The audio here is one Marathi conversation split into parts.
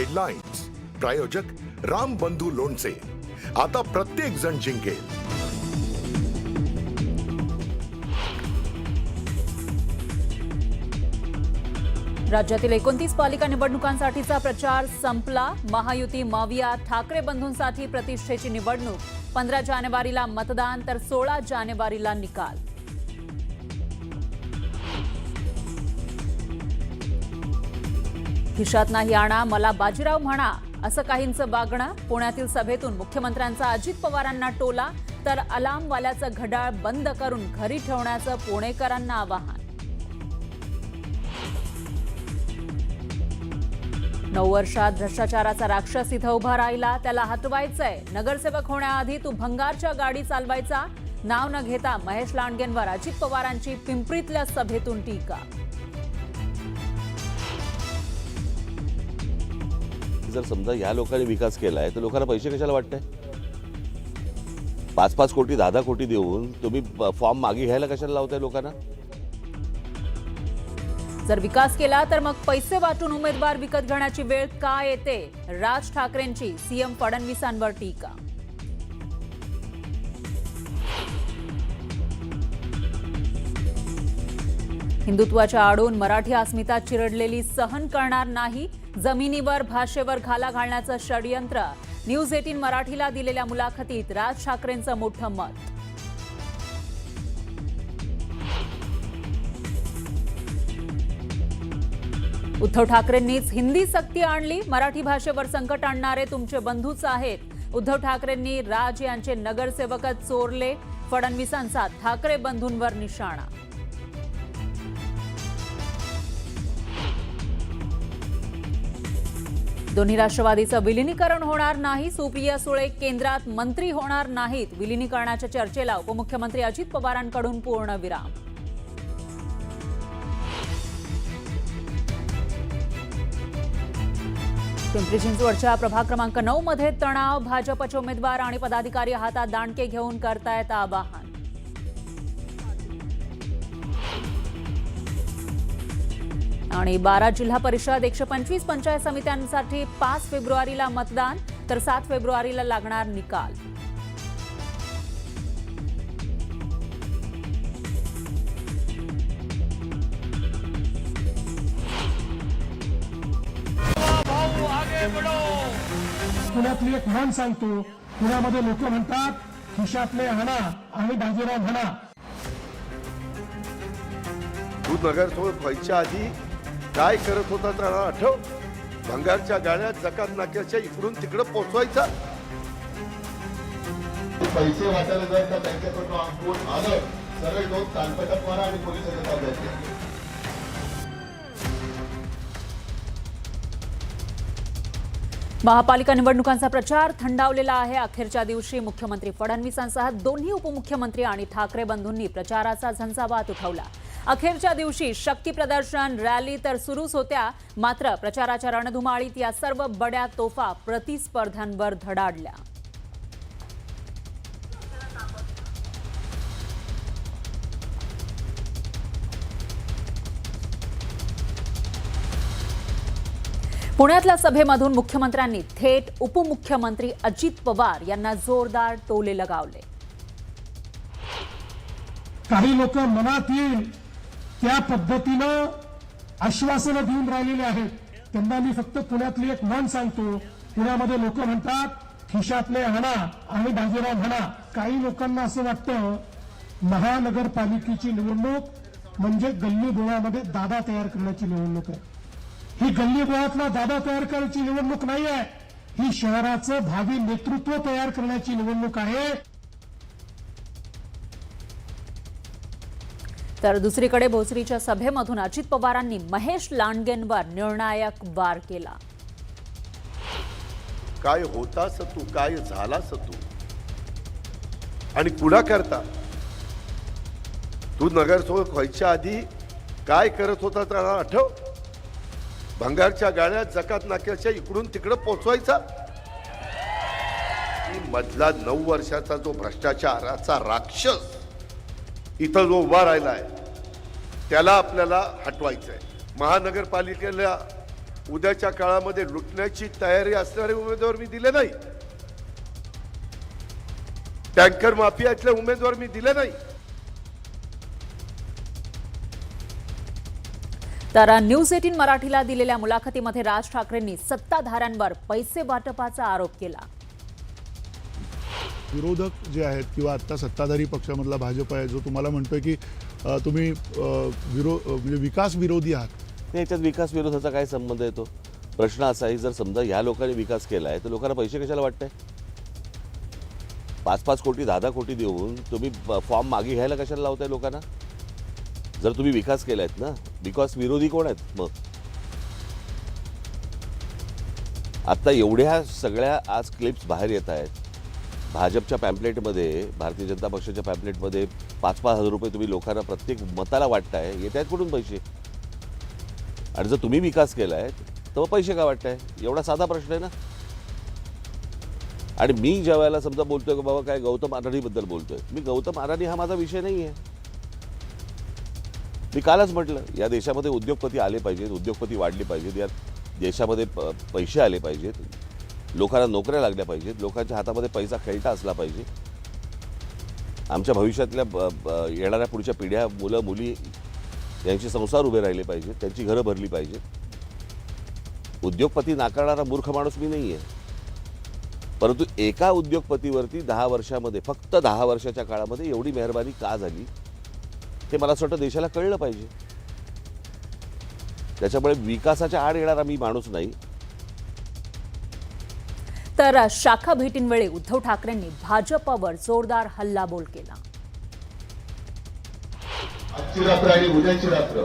हेडलाईन्स प्रायोजक राम बंधू लोणचे. आता प्रत्येक जण जिंकेल. राज्यातील एकोणतीस पालिका निवडणुकांसाठीचा प्रचार संपला. महायुती माविया ठाकरे बंधूंसाठी प्रतिष्ठेची निवडणूक. पंधरा जानेवारीला मतदान तर सोळा जानेवारीला निकाल. खिशात नाही आणा मला बाजीराव म्हणा असं काहींचं वागणं. पुण्यातील सभेतून मुख्यमंत्र्यांचा अजित पवारांना टोला तर अलामवाल्याचं घड्याळ बंद करून घरी ठेवण्याचं पुणेकरांना आवाहन. नऊ वर्षात भ्रष्टाचाराचा राक्षस इथं उभा राहिला त्याला हटवायचंय. नगरसेवक होण्याआधी तू भंगारच्या गाडी चालवायचा. नाव न घेता महेश लांडगेंवर अजित पवारांची पिंपरीतल्या सभेतून टीका. जर समजा या लोकांनी विकास केलाय तर लोकांना पैसे कशाला वाटतंय? पाच पाच कोटी दहा दहा कोटी देऊन तुम्ही फॉर्म मागे घ्यायला कशाला लावताय लोकांना? जर विकास केला तर मग पैसे वाटून उमेदवार विकत घेण्याची वेळ का येते? राज ठाकरेंची सीएम फडणवीसांवर टीका हिंदुत्वाच्या आडून मराठी अस्मिता चिरडलेली सहन करणार नाही जमिनीवर भाषेवर घाला घालण्याचं षडयंत्र न्यूज एटीन मराठीला दिलेल्या मुलाखतीत राज ठाकरेंचं मोठं मत. उद्धव ठाकरेंनीच हिंदी सक्ती आणली मराठी भाषेवर संकट आणणारे तुमचे बंधूच आहेत. उद्धव ठाकरेंनी राज यांचे नगरसेवकच चोरले फडणवीसांचा ठाकरे बंधूंवर निशाणा. दोन्ही राष्ट्रवादीचं विलिनीकरण होणार नाही. सुप्रिया सुळे केंद्रात मंत्री होणार नाहीत. विलिनीकरणाच्या चर्चेला उपमुख्यमंत्री अजित पवारांकडून पूर्ण विराम. पिंपरी चिंचवडच्या प्रभाग क्रमांक नऊ मध्ये तणाव. भाजपचे उमेदवार आणि पदाधिकारी हातात दांडके घेऊन करतायत आवाहन. आणि बारा जिल्हा परिषद एकशे पंचवीस पंचायत समित्यांसाठी पाच फेब्रुवारीला मतदान तर सात फेब्रुवारीला लागणार निकाल. पुण्यातली एक म्हण सांगतो. पुण्यामध्ये लोक म्हणतात खिशातले हणा आणि बाजीराव म्हणा तू नगरसेवक व्हायच्या आधी काय करत होता तर आठव? भंगारच्या गाड्या जकात नाक्याच्या इकडून तिकडं पोचवायचा? पैसे वाटायला जर का त्यांच्याकडून कोण आलं सरळ जाऊन कानपटात मारा आणि द्या महापालिका निवडणुकांचा प्रचार थंडावलेला आहे. अखेरच्या दिवशी मुख्यमंत्री फडणवीसांसह दोन्ही उपमुख्यमंत्री आणि ठाकरे बंधूंनी प्रचाराचा झंझावात उठवला. अखेरच्या दिवशी शक्ती प्रदर्शन रॅली तर सुरूच होत्या. मात्र प्रचाराच्या रणधुमाळीत या सर्व बड्या तोफा प्रतिस्पर्ध्यांवर धडाडल्या. पुण्यातल्या सभेमधून मुख्यमंत्र्यांनी थेट उपमुख्यमंत्री अजित पवार यांना जोरदार टोले लगावले. काही लोक मनात येईल त्या पद्धतीनं आश्वासनं देऊन राहिलेले आहेत. त्यांना मी फक्त पुण्यातली एक म्हण सांगतो. पुण्यामध्ये लोक म्हणतात खिशातले हणा आणि बाजीराव म्हणा काही लोकांना असं वाटतं महानगरपालिकेची निवडणूक म्हणजे गल्ली बोळामध्ये दादा तयार करण्याची निवडणूक आहे. ही गल्ली बोळातला दादा तयार करायची निवडणूक नाही आहे ही शहराचं भावी नेतृत्व तयार करण्याची निवडणूक आहे. तर दुसरीकडे भोसरीच्या सभेमधून अजित पवारांनी महेश लांडगेंवर निर्णायक वार केला. काय होतास तू? काय झालास तू? आणि कुणा करता तू नगरसेवक व्हायच्या आधी काय करत होता त्याला आठव? भंगारच्या गाड्या जकात नाक्याच्या इकडून तिकडं पोचवायचा? मधला नऊ वर्षाचा जो भ्रष्टाचाराचा राक्षस इथं जो उभा राहिला आहे त्याला आपल्याला हटवायचं आहे महानगरपालिकेला उद्याच्या काळामध्ये लुटण्याची तयारी असणारे उमेदवार मी दिले नाही. टँकर माफियातले उमेदवार मी दिले नाही. तर न्यूज एटीन मराठीला दिलेल्या मुलाखतीमध्ये राज ठाकरेंनी सत्ताधाऱ्यांवर पैसे वाटपाचा आरोप केला. विरोधक जे आहेत किंवा आत्ता सत्ताधारी पक्षामधला भाजप आहे जो तुम्हाला म्हणतोय की तुम्ही विरो म्हणजे विकास विरोधी आहात. नाही, याच्यात विकास विरोधाचा काय संबंध येतो प्रश्न असा आहे जर समजा ह्या लोकांनी विकास केला आहे तर लोकांना पैसे कशाला वाटतंय? पाच पाच कोटी दहा दहा कोटी देऊन तुम्ही फॉर्म मागे घ्यायला कशाला लावताय लोकांना? जर तुम्ही विकास केला आहेत ना बिकॉज विरोधी कोण आहेत? मग. आत्ता एवढ्या सगळ्या आज क्लिप्स बाहेर येत आहेत. भाजपच्या पॅम्पलेटमध्ये भारतीय जनता पक्षाच्या पॅम्पलेटमध्ये पाच पाच हजार रुपये तुम्ही लोकांना प्रत्येक मताला वाटताय येत आहेत कुठून पैसे? आणि जर तुम्ही विकास केला आहे तर मग पैसे का वाटताय? एवढा साधा प्रश्न आहे ना? आणि मी ज्या वेळेला समजा बोलतोय की बाबा काय गौतम अडाणीबद्दल बोलतोय मी गौतम अडाणी हा माझा विषय नाही आहे मी कालच म्हटलं या देशामध्ये उद्योगपती आले पाहिजेत उद्योगपती वाढले पाहिजेत या देशामध्ये प- पैसे आले पाहिजेत. लोकांना नोकऱ्या लागल्या पाहिजेत. लोकांच्या हातामध्ये पैसा खेळता असला पाहिजे. आमच्या भविष्यातल्या ब- ब- येणाऱ्या पुढच्या पिढ्या मुलं मुली यांचे संसार उभे राहिले पाहिजेत. त्यांची घरं भरली पाहिजेत. उद्योगपती नाकारणारा मूर्ख माणूस मी नाही आहे परंतु एका उद्योगपतीवरती दहा वर्षामध्ये फक्त दहा वर्षाच्या काळामध्ये एवढी मेहरबानी का झाली? हे मला असं वाटतं देशाला कळलं पाहिजे. त्याच्यामुळे विकासाच्या आड येणारा मी माणूस नाही. तर शाखा भेटींवेळी उद्धव ठाकरेंनी भाजपवर जोरदार हल्लाबोल केला. आजची रात्र आणि उद्याची रात्र.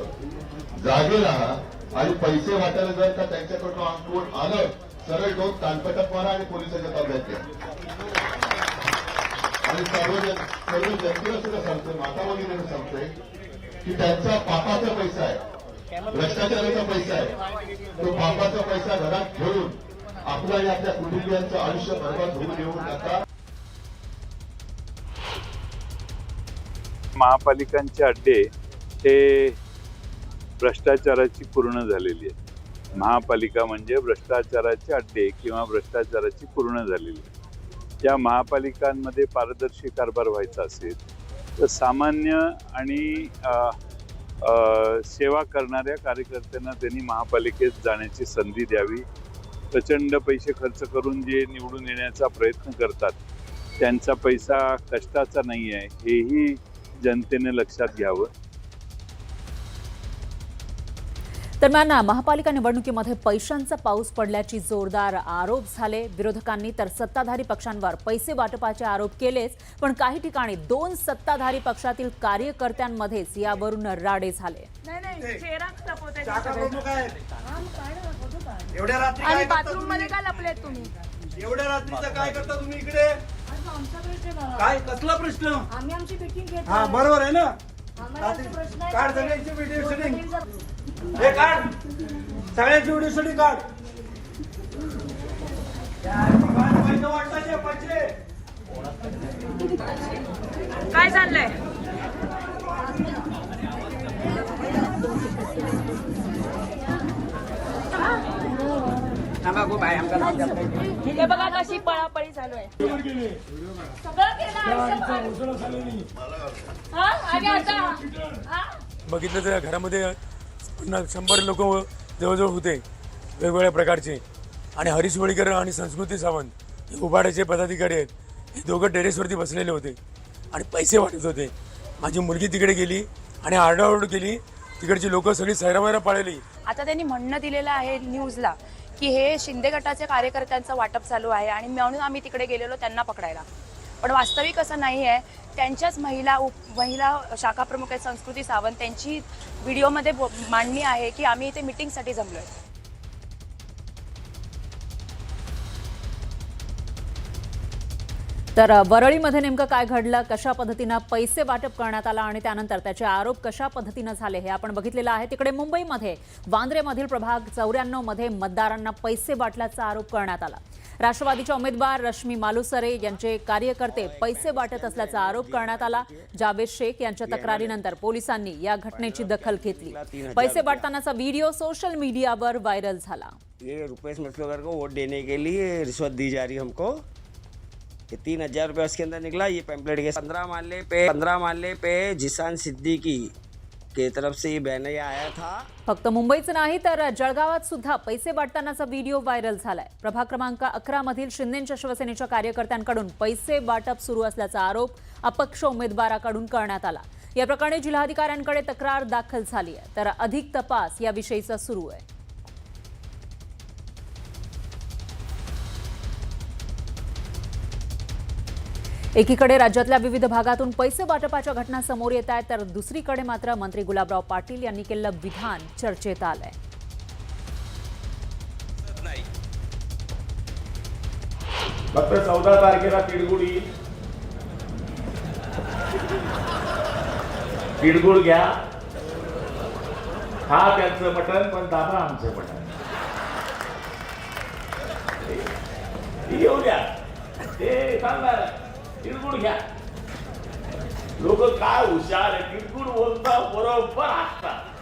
जागे राहा आणि पैसे वाटायला जर का त्यांच्याकडून कोण आलं सरळ जाऊन कानपटात मारा आणि पोलिसांच्या ताब्यात घ्या. आणि सर्व सर्व जनतेला सुद्धा सांगतोय माता वगैरे सांगतोय की त्यांचा पापाचा पैसा आहे. भ्रष्टाचाराचा पैसा आहे. तो पापाचा पैसा घरात घेऊन आपल्या आपल्या कुटुंबियांचं आयुष्य बरबाद होऊ देऊ नका महापालिकांचे अड्डे हे भ्रष्टाचाराची पूर्ण झालेली आहे महापालिका म्हणजे भ्रष्टाचाराचे अड्डे किंवा भ्रष्टाचाराची पूर्ण झालेली आहे ज्या महापालिकांमध्ये पारदर्शी कारभार व्हायचा असेल तर सामान्य आणि सेवा करणाऱ्या कार्यकर्त्यांना त्यांनी महापालिकेत जाण्याची संधी द्यावी. प्रचंड पैसे खर्च करून जे निवडून येण्याचा प्रयत्न करतात त्यांचा पैसा कष्टाचा नाही आहे हेही जनतेने लक्षात घ्यावं. दरम्यान महापालिका निवडणुकीमध्ये पैशांचा पाऊस पडल्याची जोरदार आरोप झाले. विरोधकांनी तर सत्ताधारी पक्षांवर पैसे वाटपाचे आरोप केलेच पण काही ठिकाणी दोन सत्ताधारी पक्षातील कार्यकर्त्यांमध्येच यावरून राडे झाले. एवढ्या रात्री आणि काय करता बाथरूममध्ये तुम्ही? काय लपलेत तुम्ही? एवढ्या रात्रीचं काय करता तुम्ही इकडे? आज आमचा प्रश्न आहे बाबा. काय कसला प्रश्न? आम्ही आमची मिटिंग घेतो हा बरोबर आहे ना? आम्हाला रात्री असा प्रश्न आहे काढ सगळ्यांची व्हिडिओ शूटिंग वडील हे काढ. सगळ्यांची व्हिडिओ शूटिंग काढ. पैसे वाटायचे पैसे काय चाललंय? हे बघा कशी पळापळी चालू आहे. सगळं केलं आयुष्यभर. हा? आणि आता हा? बघितलं तर घरामध्ये शंभर लोक जवळजवळ होते वेगवेगळ्या प्रकारचे. आणि हरीश वळीकर आणि संस्कृती सावंत हे उभाडाचे पदाधिकारी आहेत. हे दोघं टेरेसवरती बसलेले होते आणि पैसे वाटत होते. माझी मुलगी तिकडे गेली आणि आरडाओरड केली. तिकडची लोक सगळी सैरावैरा पळाली. आता त्यांनी म्हणणं दिलेलं आहे न्यूजला की हे शिंदे गटाच्या कार्यकर्त्यांचं वाटप चालू आहे आणि म्हणून आम्ही तिकडे गेलेलो त्यांना पकडायला. पण वास्तविक असं नाही आहे त्यांच्याच महिला उप महिला शाखा प्रमुख आहेत संस्कृती सावंत. त्यांची व्हिडिओमध्ये मांडणी आहे की आम्ही इथे मिटिंगसाठी आहे तर वरळीमध्ये नेमकं काय घडलं? कशा पद्धतीनं पैसे वाटप करण्यात आला आणि त्यानंतर त्याचे आरोप कशा पद्धतीनं झाले हे आपण बघितलेलं आहे. तिकडे मुंबईमध्ये वांद्रेमधील प्रभाग चौऱ्याण्णवमध्ये मतदारांना पैसे वाटल्याचा आरोप करण्यात आला. राष्ट्रवादीच्या उमेदवार रश्मी मालुसरे यांचे कार्यकर्ते पैसे वाटत असल्याचा आरोप करण्यात आला. जावेद शेख यांच्या तक्रारीनंतर पोलिसांनी या घटनेची दखल घेतली. पैसे वाटतानाचा व्हिडिओ सोशल मीडियावर व्हायरल झाला. ये को वोट देने के लिए रिश्वत दी जा रही हमको. ये तीन हजार रुपये उसके अंदर निकला ये पैम्पलेट के पंद्रह माले पे पंद्रह माले पे जिसान सिद्दीकी के तरफ से ये बैनर आया था। फक्त मुंबईच नाही तर जळगावात सुद्धा पैसे वाटतानाचा व्हिडिओ व्हायरल झालाय. प्रभाग क्रमांक अकरा मधील शिंदेच्या शिवसेनेच्या कार्यकर्त्यांकडून पैसे वाटप सुरू असल्याचा आरोप अपक्ष उमेदवाराकडून करण्यात आला. या प्रकरणी जिल्हाधिकाऱ्यांकडे तक्रार दाखल झाली आहे तर अधिक तपास याविषयीचा सुरू आहे. एकीकडे राज्यातल्या विविध भागातून पैसे वाटपाच्या घटना समोर येत आहेत तर दुसरीकडे मात्र मंत्री गुलाबराव पाटील यांनी केलेलं विधान चर्चेत आलंय. फक्त चौदा तारखेला तिळगुडी तिळगुळ घ्या. हा त्यांचं मटण पण दाबा आमचं मटण येऊ द्या. ते सांगणार तिरगुड घ्या लोक काय हुशार आहे तिरगुड बोलता बरोबर असतात